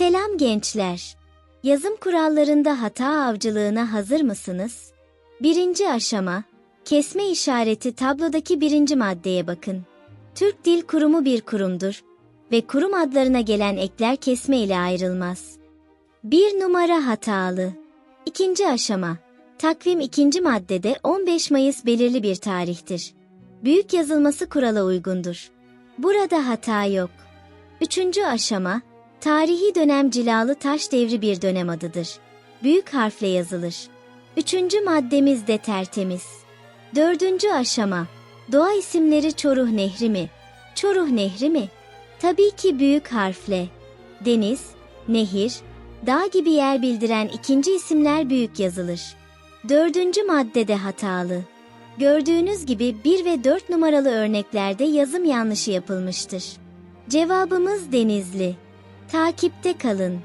Selam gençler. Yazım kurallarında hata avcılığına hazır mısınız? Birinci aşama, kesme işareti tablodaki birinci maddeye bakın. Türk Dil Kurumu bir kurumdur ve kurum adlarına gelen ekler kesme ile ayrılmaz. Bir numara hatalı. İkinci aşama, takvim ikinci maddede 15 Mayıs belirli bir tarihtir. Büyük yazılması kurala uygundur. Burada hata yok. Üçüncü aşama, tarihi dönem cilalı taş devri bir dönem adıdır. Büyük harfle yazılır. Üçüncü maddemiz de tertemiz. Dördüncü aşama, doğa isimleri Çoruh Nehri mi? Çoruh Nehri mi? Tabii ki büyük harfle. Deniz, nehir, dağ gibi yer bildiren ikinci isimler büyük yazılır. Dördüncü maddede hatalı. Gördüğünüz gibi 1 ve 4 numaralı örneklerde yazım yanlışı yapılmıştır. Cevabımız Denizli. Takipte kalın.